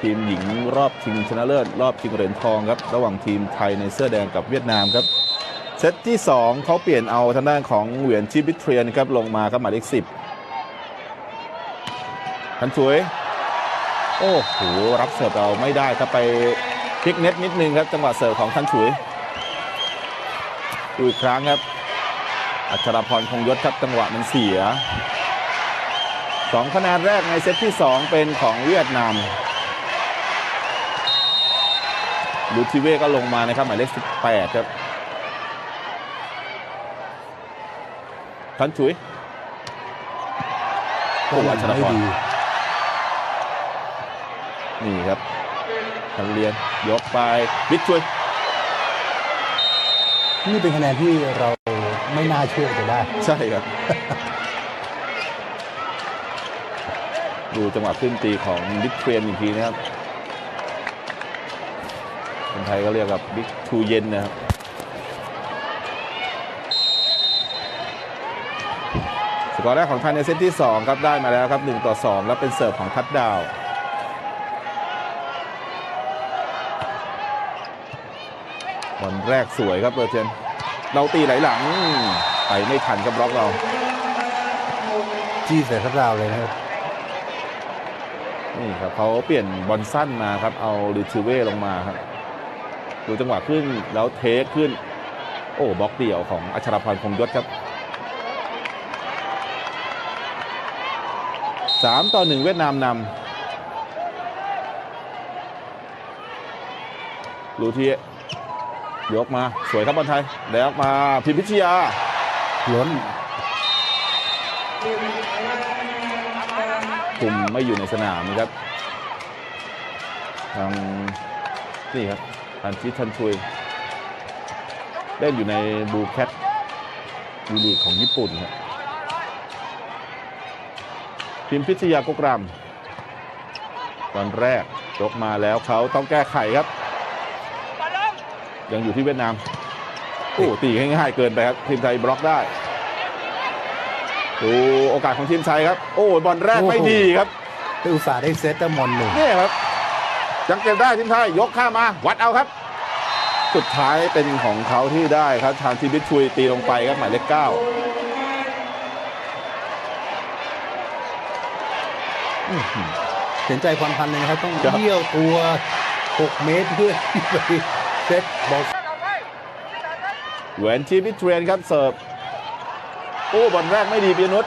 ทีมหญิงรอบชิงชนะเลิศรอบชิงเหรียญทองครับระหว่างทีมไทยในเสื้อแดงกับเวียดนามครับเซตที่ 2 เขาเปลี่ยนเอาทางด้านของเหวียนชิบิเทรียนครับลงมาครับหมายเลขสิบทันสวย โอ้โหรับเสิร์ฟเราไม่ได้ครับไปพลิกเน็ตนิดนึงครับจังหวะเสิร์ฟของทันสวยดูอีกครั้งครับ อัชรพรคงยศครับจังหวะมันเสีย สองคะแนนแรกในเซตที่ 2 เป็นของเวียดนามลูทิเว่ก็ลงมานะครับหมายเลข 18 ครับทันชุยโอ้อัชรพรไม่ดีนี่ครับทันเรียน ยกไปบิ๊กช่วย นี่เป็นคะแนนที่เราไม่น่าเชื่อจะได้ ใช่ครับ ดูจังหวะขึ้นตีของบิ๊กเทรนอีกทีนะครับคนไทยก็เรียกกับบิ๊กทูเย็นนะครับสกอร์แรกของไทยในเซตที่ 2 ครับ ได้มาแล้วครับ 1 ต่อ 2 แล้วเป็นเสิร์ฟของทัดดาวบอลแรกสวยครับเบอร์เทนเราตีไหลหลัง ไปไม่ทันกับบล็อกเรา จี้ใส่ทัดดาวเลยนะครับ นี่ครับเขาเปลี่ยนบอลสั้นมาครับเอาลิทิเว่ลงมาครับดูจังหวะขึ้นแล้วเทคขึ้น โอ้บล็อกเดี่ยวของอัชรพันธ์คงยศครับสามต่อหนึ่งเวียดนามนำลูทียกมาสวยครับบอลไทยแล้วมาพิมพิชยาล้น คุมไม่อยู่ในสนามนะครับทางนี่ครับทันชิทันชุยเล่นอยู่ในบูแคทยูลีของญี่ปุ่นครับทีมพิชยากกรำตอนแรกยกมาแล้วเขาต้องแก้ไขครับ ยังอยู่ที่เวียดนามโอ้ตีง่ายๆเกินไปครับ ทีมไทยบล็อกได้ ดูโอกาสของทีมไทยครับ โอ้บอลแรกไม่ดีครับไปอุตส่าห์ได้เซตแต่มอนหนึ่งเนี่ยครับยังเก็บได้ทีมไทยยกข้ามมาวัดเอาครับ สุดท้ายเป็นของเขาที่ได้ครับทางทีมพิชุยตีลงไปครับหมายเลขเก้าเห็นใจความพันเลยนะครับ ต้องครับเยี่ยวตัว 6 เมตรเพื่อที่ไปเซตบอลแหวนทีมพิเทรนครับเสิร์ฟ โอ้บอลแรกไม่ดีปียนุช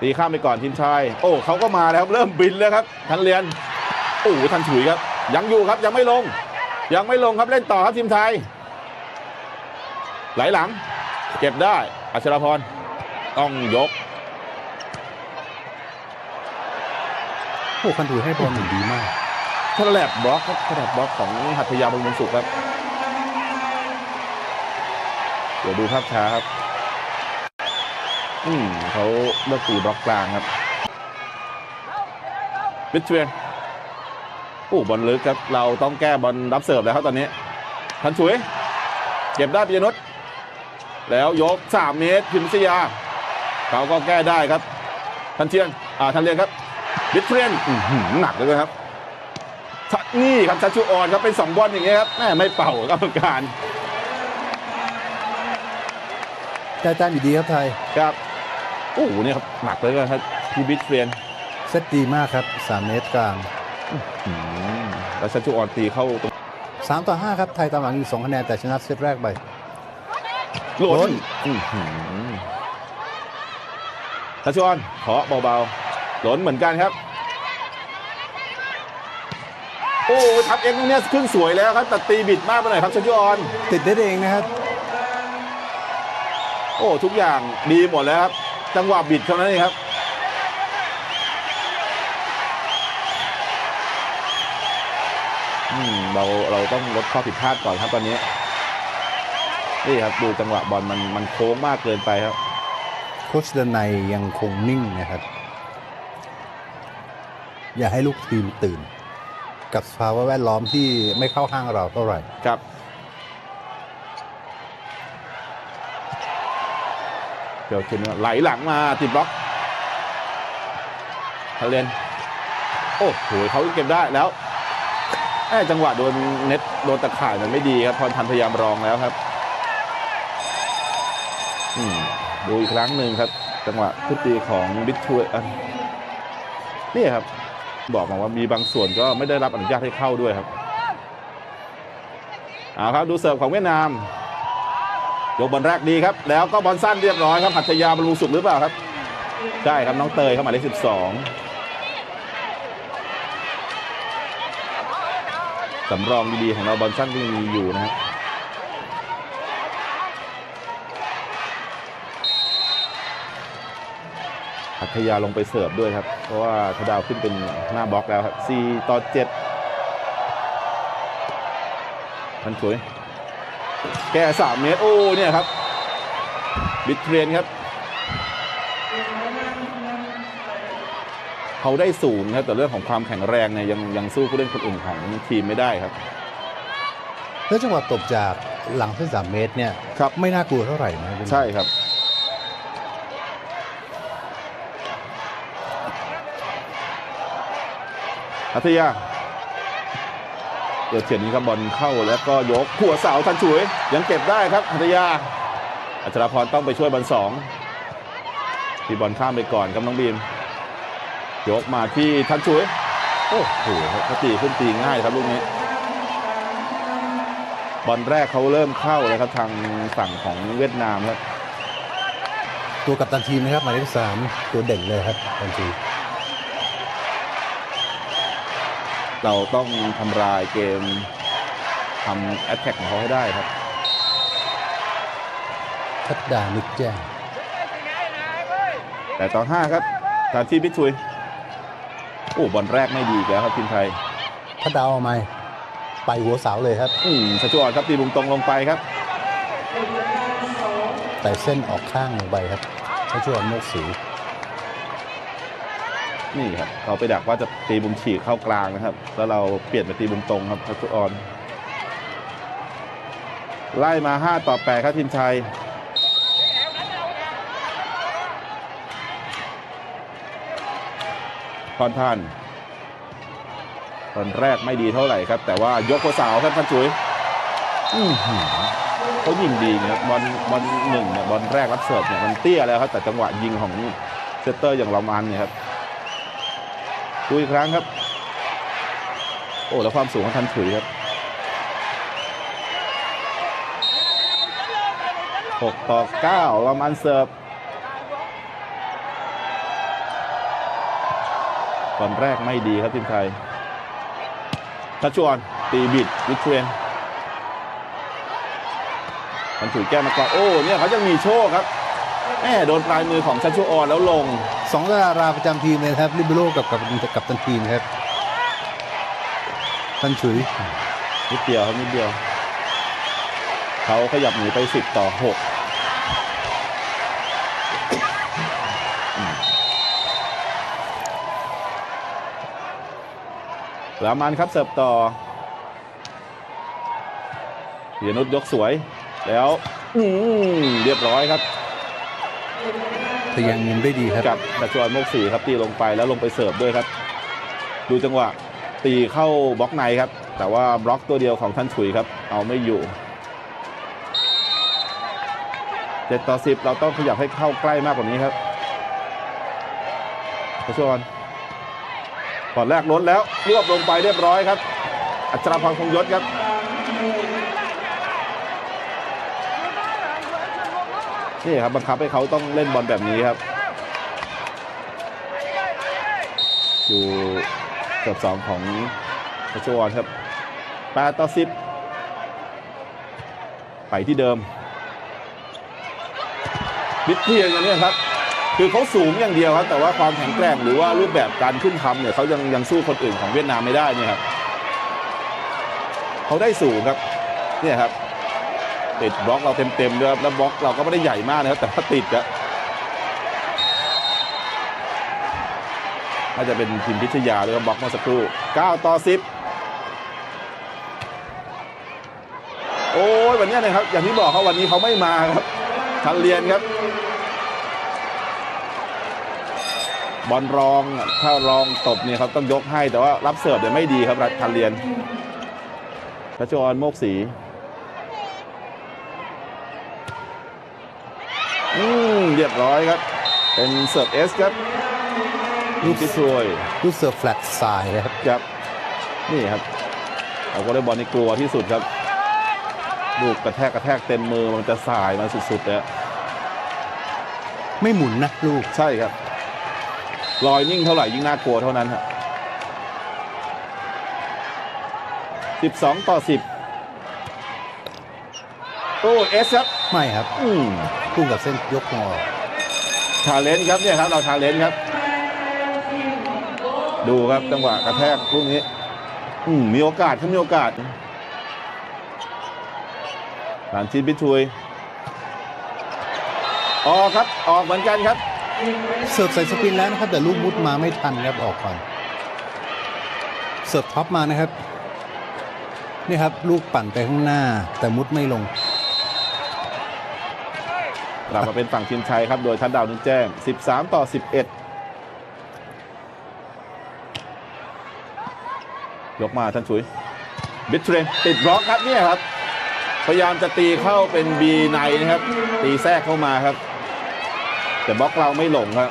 ตีข้ามไปก่อนทีมชายโอ้เขาก็มาแล้วครับเริ่มบินแล้วครับทันเรียนโอ้ทันฉุยครับ ยังอยู่ครับยังไม่ลง ยังไม่ลงครับเล่นต่อครับทีมไทย ไหลหลัง เก็บได้อัชรพรต้องยกโอ้คันถือให้บอลหนึ่งดีมากฉลับบล็อกครับฉลับบล็อกของหัตถยาบำรุงสุขครับ เดี๋ยวดูภาพช้าครับ อืมเขาเลือกตีบล็อกกลางครับบิทเทรนโอ้บอลลึกครับ เราต้องแก้บอลรับเสิร์ฟแล้วครับตอนนี้ ทันสวยเก็บได้ปิยนุชแล้วยก 3 เมตรพิมพิชยา เขาก็แก้ได้ครับ ทันเทียน อ่า ทันเรียนครับบิทเทรนอื้อหือหนักเลยครับ นี่ครับชัชชุออนครับ เป็นสองบอลอย่างเงี้ยครับแม่ไม่เป่ากรรมการแต่แต้มอยู่ดีครับไทย ครับ โอ้โหเนี่ยครับหนักเลยครับที่บิทเฟรียนเซตดีมากครับ 3 เมตรกลางอืมแล้วชัชชุออนตีเข้าตรง3ต่อ5ครับ ไทยตามหลังอยู่2คะแนน แต่ชนะเซตแรกไปหล่ล้นนอื้อหือชัชชุออนขอเบาๆหล่นเหมือนกันครับ โอ้ทับเอ็กซ์ตรงเนี้ยขึ้นสวยแล้วครับ แต่ตีบิดมากไปหน่อยครับชัชชุออน ติดได้เองนะครับ โอ้ ทุกอย่างดีหมดแล้วครับ จังหวะบิดเท่านั้นเองครับอืมเราเราต้องลดข้อผิดพลาดก่อนครับตอนนี้ นี่ครับดูจังหวะบอลมันมันโค้งมากเกินไปครับโค้ชดนัยยังคงนิ่งนะครับ อย่าให้ลูกทีมตื่น กับสภาวะแวดล้อมที่ไม่เข้าข้างเราเท่าไหร่ครับ เดี๋ยวขึ้นมาไหลหลังมาติดบล็อกทะเลนโอ้โหเขาเก็บได้แล้วแอบจังหวะโดนเน็ตโดนตะข่ายมันไม่ดีครับพรพันพยายามรองแล้วครับอืมดูอีกครั้งหนึ่งครับ จังหวะทุตีของบิ๊กทัวร์นี่ครับ บอกมาว่ามีบางส่วนก็ไม่ได้รับอนุญาตให้เข้าด้วยครับเอาครับ ดูเสิร์ฟของเวียดนาม ยกบอลแรกดีครับ แล้วก็บอลสั้นเรียบร้อยครับหัตยาบรรลุสุขหรือเปล่าครับ ใช่ครับน้องเตยเข้ามาเลขสิบสองสำรองดีๆของเราบอลสั้นที่มีอยู่นะครับหัตยาลงไปเสิร์ฟด้วยครับ เพราะว่าทดาวขึ้นเป็นหน้าบล็อกแล้วครับ4ต่อ7มันสวย แก้3เมตร โอ้เนี่ยครับ บิดเทรนครับ เขาได้สูงครับแต่เรื่องของความแข็งแรงเนี่ยยังยังสู้ผู้เล่นคนอื่นของทีมไม่ได้ครับแล้วจังหวะตบจากหลังเส้นสามเมตรเนี่ยครับไม่น่ากลัวเท่าไหร่นะใช่ครับอัธยา เดี๋ยวเฉียนนี้ครับบอลเข้าแล้วก็ยกหัวเสาทันฉุยยังเก็บได้ครับอัธยา อัชรพรต้องไปช่วยบอลสองที่บอลข้ามไปก่อนครับน้องบีมยกมาที่ทันฉุยโอ้โหเขาตีขึ้นตีง่ายครับลูกนี้บอลแรกเขาเริ่มเข้าแล้วครับทางฝั่งของเวียดนามครับตัวกัปตันทีมนะครับหมายเลขสามตัวเด่นเลยครับทันที เราต้องทำลายเกมทำแอตแทกของเขาให้ได้ครับทัดดานึกแจ้งแต่ต่อห้าครับตามที่พิทุยโอ้บอลแรกไม่ดีอีกแล้วครับทีมไทยทัดดาวเอาไหมไปหัวเสาเลยครับ อืมชัชวอนครับตีบุงตรงลงไปครับ แต่เส้นออกข้างลงไปครับถ้าช่วยโมกสี นี่ครับเราไปดักว่าจะตีบุงฉีกเข้ากลางนะครับ แล้วเราเปลี่ยนไปตีบุงตรงครับชัชวอน ไล่มา 5 ต่อ 8 ครับทีมไทยพรพันตอนแรกไม่ดีเท่าไหร่ครับ แต่ว่ายกหัวสาวครับพันจุยเขายิงดีนะบอลบอลหนึ่งเนี่ยบอลแรกรับเสิร์ฟเนี่ยมันเตี้ยแล้วครับแต่จังหวะยิงของเซตเตอร์อย่างรามันเนี่ยครับ ดูอีกครั้งครับ โอ้แล้วความสูงของทันฉุยครับหกต่อเก้าเรามันเสิร์ฟตอนแรกไม่ดีครับทีมไทยชัชชวนตีบิดวิทเทรนมันถูกแก้มาก่อนโอ้เนี่ยเขายังมีโชคครับ แหมโดนปลายมือของชัชชวอนแล้วลง สองดาราประจำทีมเลยนะครับลิเบโรกับกับกับตันทีมครับตันฉุยนิดเดียวครับนิดเดียว เขาขยับหนีไป 10 ต่อ6แล้วมันครับเสิร์ฟต่อเดียนุชยกสวย แล้วเรียบร้อยครับ ทะแยงมุมได้ดีครับ กับดัชวนโมกสีครับตีลงไปแล้วลงไปเสิร์ฟด้วยครับ ดูจังหวะตีเข้าบล็อกในครับ แต่ว่าบล็อกตัวเดียวของท่านฉุยครับ เอาไม่อยู่เจ็ดต่อสิบเราต้องขยับให้เข้าใกล้มากกว่านี้ครับดัชวนก่อนแรกล้นแล้วรวบลงไปเรียบร้อยครับ อัจฉราพรคงยศครับ นี่ครับบังคับให้เขาต้องเล่นบอลแบบนี้ครับอยู่เกือบสองของพัชวรครับ8ต่อ10ไปที่เดิมบิดเพียงกันเนี่ยครับ คือเขาสูงอย่างเดียวครับ แต่ว่าความแข็งแกร่งหรือว่ารูปแบบการขึ้นทำเนี่ยเขายังยังสู้คนอื่นของเวียดนามไม่ได้เนี่ยครับเขาได้สูงครับ เนี่ยครับ ติดบล็อกเราเต็มๆด้วยครับแล้วบล็อกเราก็ไม่ได้ใหญ่มากนะครับแต่ว่าติดอะน่าจะเป็นทีมพิชยาด้วยครับบล็อกเมื่อสักครู่ 9 ต่อ 10 โอ้ยวันนี้นะครับ อย่างที่บอกเขาวันนี้เขาไม่มาครับทันเรียนครับ บอลรองถ้ารองตบเนี่ยเขาต้องยกให้แต่ว่ารับเสิร์ฟเนี่ยไม่ดีครับทันเรียนรัชออนโมกศรีอืม เรียบร้อยครับ เป็นเสิร์ฟเอสครับลูกที่ช่วยลูกเสิร์ฟแฟลตสายเลยครับครับนี่ครับเอาก็ได้บอลในกลัวที่สุดครับลูกกระแทกกระแทกเต็มมือมันจะสายมาสุดๆเลยไม่หมุนนะลูกใช่ครับลอยยิ่งเท่าไหร่ยิ่งน่ากลัวเท่านั้นฮะ12ต่อ10โอ้เอสครับ ไม่ครับ อืม พุ่งกับเส้นยกงอทาเลนต์ครับเนี่ยครับเราทาเลนต์ครับ ดูครับจังหวะกระแทกลูกนี้อืมมีโอกาสครับมีโอกาสหลานชินพิทุยออกครับออกเหมือนกันครับเสิร์ฟใส่สปินแล้วนะครับ แต่ลูกมุดมาไม่ทันครับออกก่อนเสิร์ฟท็อปมานะครับนี่ครับ ลูกปั่นไปข้างหน้า แต่มุดไม่ลง กลับมาเป็นฝั่งทีมชัยครับโดยทัดดาวนึกแจ้ง 13 ต่อ 11 ยกมาท่านชุยบิทเทรนติดบล็อกครับเนี่ยครับพยายามจะตีเข้าเป็นบีในนะครับ ตีแทรกเข้ามาครับ แต่บล็อกเราไม่หลงครับ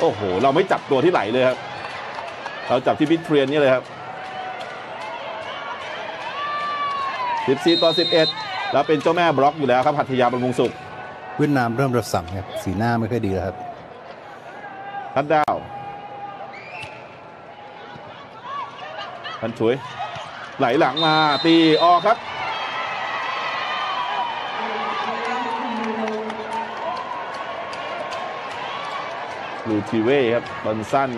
โอ้โห เราไม่จับตัวที่ไหลเลยครับ เราจับที่บิทเทรนนี่เลยครับ 14 ต่อ 11 แล้วเป็นเจ้าแม่บล็อกอยู่แล้วครับหัตถยาบำรุงสุขเวียดนามเริ่มระสังครับสีหน้าไม่ค่อยดีแล้วครับทัดดาวพันช่วย ไหลหลังมาตีออกครับ ลูทิเว่ครับบอลสั้น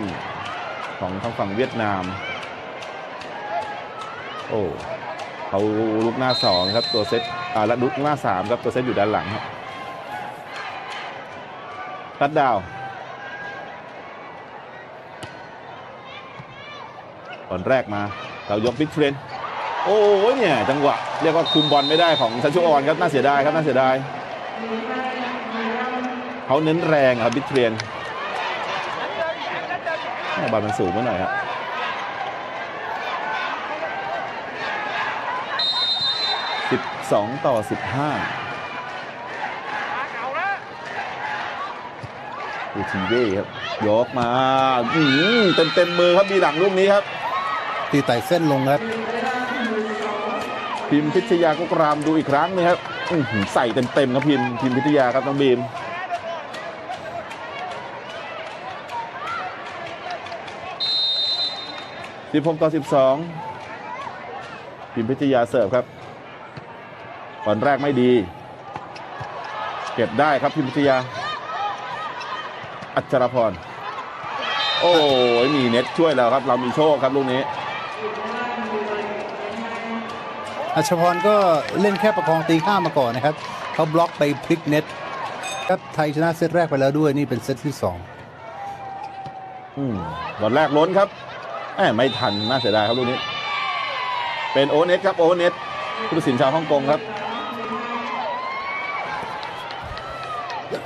ของทางฝั่งเวียดนาม โอ้ เขาลุกหน้าสองครับตัวเซตอ่าและลุกหน้าสามครับตัวเซตอยู่ด้านหลังครับทัดดาวตอนแรกมาเรายกบิ๊กเทรนโอ้ยเนี่ยจังหวะเรียกว่าคุมบอลไม่ได้ของชัชชุออนครับน่าเสียดายครับน่าเสียดายเขาเน้นแรงครับบิ๊กเทรนแม่บอลมันสูงไปหน่อยครับ สิบสองต่อสิบห้าดูทีเว่ครับยกมาเต็มเต็มๆมือครับมีหลังลูกนี้ครับ ตีไต่เส้นลงครับ พิมพ์พิทยากุกรามดูอีกครั้งหนึงครับอื้อหือใส่เต็มๆครับพิมพ์พิมพ์พิทยาครับน้องบีมสิบหกต่อสิบสองพิมพ์พิทยาเสิร์ฟครับ ตอนแรกไม่ดี เก็บได้ครับพิมพ์พิทยา อัชรพร โอ้ยมีเน็ตช่วยแล้วครับ เรามีโชคครับลูกนี้ อัชพรก็เล่นแค่ประคองตีข้ามมาก่อนนะครับเขาบล็อกไปพลิกเน็ตครับไทยชนะเซตแรกไปแล้วด้วยนี่เป็นเซตที่สองอืมบอลแรกล้นครับแหมไม่ทันน่าเสียดายครับลูกนี้ เป็นโอเน็ตครับโอเน็ตผู้ตัดสินชาวฮ่องกงครับ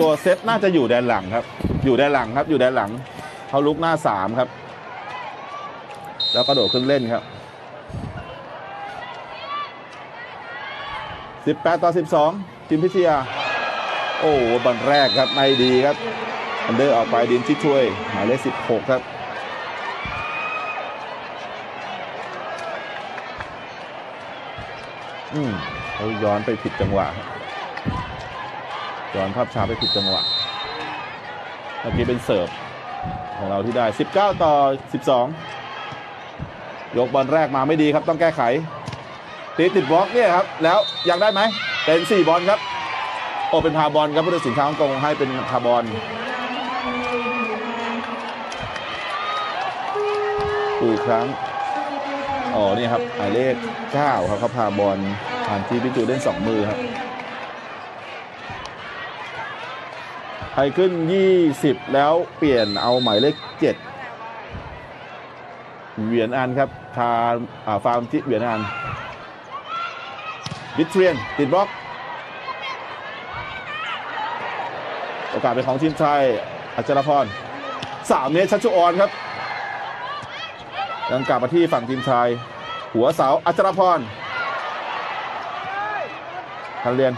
ตัวเซตน่าจะอยู่แดนหลังครับ อยู่แดนหลังครับ อยู่แดนหลังเขาลุกหน้าสามครับ แล้วกระโดดขึ้นเล่นครับ18ต่อ12ทีมพิทยา โอ้โหบอลแรกครับไม่ดีครับ อันเดอร์ออกไปดินชิดช่วย หมายเลข16ครับอืมเขาย้อนไปผิดจังหวะครับ ย้อนภาพช้าไปผิดจังหวะเมื่อกี้เป็นเสิร์ฟของเราที่ได้ 19 ต่อ 12 ยกบอลแรกมาไม่ดีครับต้องแก้ไข ตีติดบล็อกเนี่ยครับ แล้วยังได้ไหมเป็น 4 บอลครับ โอเป็นพาบอลครับผู้ตัดสินชาวฮ่องกงให้เป็นพาบอลดูอีกครั้ง อ๋อนี่ครับหมายเลข 9 ครับเขาพาบอลผ่านทีพิจูเล่น2มือครับไท ยขึ้น 20 แล้วเปลี่ยนเอาหมายเลข7เหวียนอันครับทาอ่าฟาร์มที่เหวียนอันบิทเทรียนติดบล็อก โอกาสเป็นของทีมไทยอัจฉรพรสามเมตรชัชชุออนครับยังกลับมาที่ฝั่งทีมชาย หัวเสาอัจฉรพรทันเรียน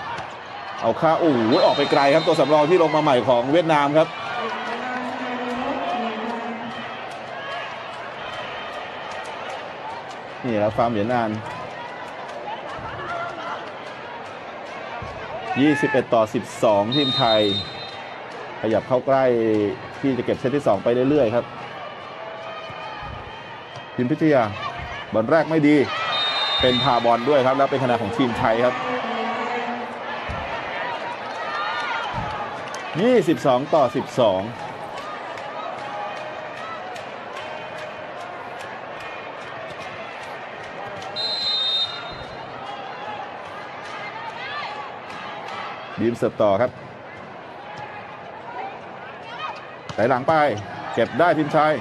เอาค่าโอ้โหออกไปไกลครับตัวสำรองที่ลงมาใหม่ของเวียดนามครับนี่ครับฟาร์มเหรียญนาน 21 ต่อ 12 ทีมไทย ขยับเข้าใกล้ที่จะเก็บเซตที่ 2 ไปเรื่อยๆ ครับทีมพิทยาบอลแรกไม่ดี เป็นพาบอลด้วยครับ แล้วเป็นคะแนนของทีมไทยครับ 22 ต่อ 12บีมเสิร์ฟต่อครับไหลหลังไป เก็บได้ทีมชาย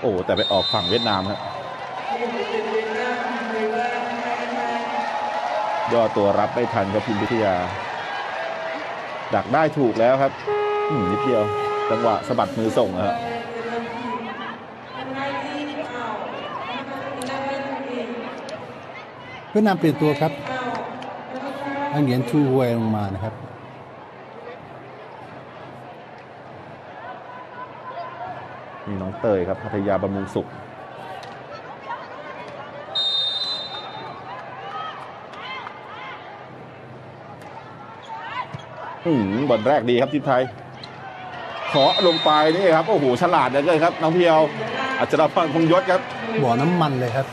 โอ้ แต่ไปออกฝั่งเวียดนามครับย่อตัวรับไม่ทันครับพิมพิทยา ดักได้ถูกแล้วครับอืมนิดเดียวจังหวะสะบัดมือส่งนะครับเวียดนามเปลี่ยนตัวครับอังเหงียนชูฮวยลงมานะครับนี่น้องเตยครับพัทยาบำรุงสุข บอลแรกดีครับทีมไทยขอลงไปนี่ครับโอ้โหฉลาดเหลือเกินครับน้องเพียวอัจฉริพรคงยศครับบ่อน้ำมันเลยครับ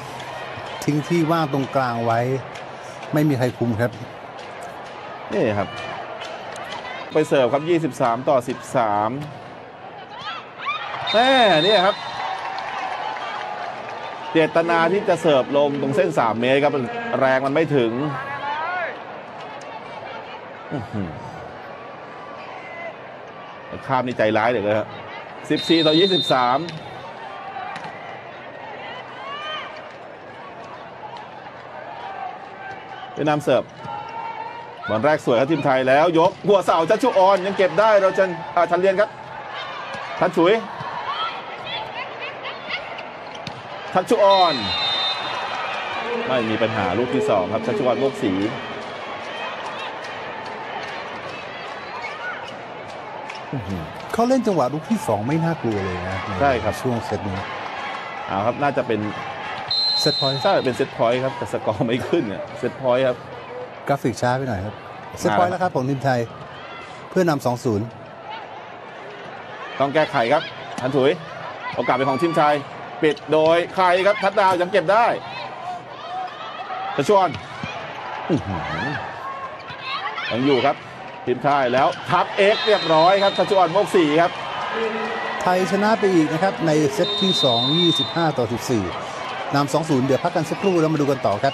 ทิ้งที่ว่างตรงกลางไว้ ไม่มีใครคุมครับนี่ครับ ไปเสิร์ฟครับ 23 ต่อ 13แม่นี่ครับ เจตนาที่จะเสิร์ฟลงตรงเส้น 3 เมตรครับ แรงมันไม่ถึง อื้อหือ ข้ามนี่ใจร้ายเดี๋ยวเลยครับ14ต่อ23เวียดนามเสิร์ฟบอลแรกสวยครับทีมไทยแล้ว ยก หัวเสาชัชชุออนยังเก็บได้เราจะอ่าทันเรียนครับทันฉุยชัชชุออน ไม่มีปัญหาลูกที่สองครับชัชชุออนโมกสี เขาเล่นจังหวะลูกที่สองไม่น่ากลัวเลยนะใช่ครับ ช่วงเซตนี้เอาครับน่าจะเป็นเซตพอยต์ถ้าเป็นเซตพอยต์ครับแต่สกอร์ไม่ขึ้นเนี่ยเซตพอยต์ครับกราฟิกช้าไปหน่อยครับเซตพอยต์แล้วครับของทีมไทย เพื่อนำสองศูนย์ต้องแก้ไขครับทันถุยโอกาสเป็นของทีมชายปิดโดยใครครับทัดดาวยังเก็บได้จะชวนอื้อหือยังอยู่ครับ ทีมชายแล้วทับเอ็กเรียบร้อยครับชัชวอนโมกสีครับ ไทยชนะไปอีกนะครับ ในเซตที่ 2 25 ต่อ 14นำ2-0 เดี๋ยวพักกันสักครู่แล้วมาดูกันต่อครับ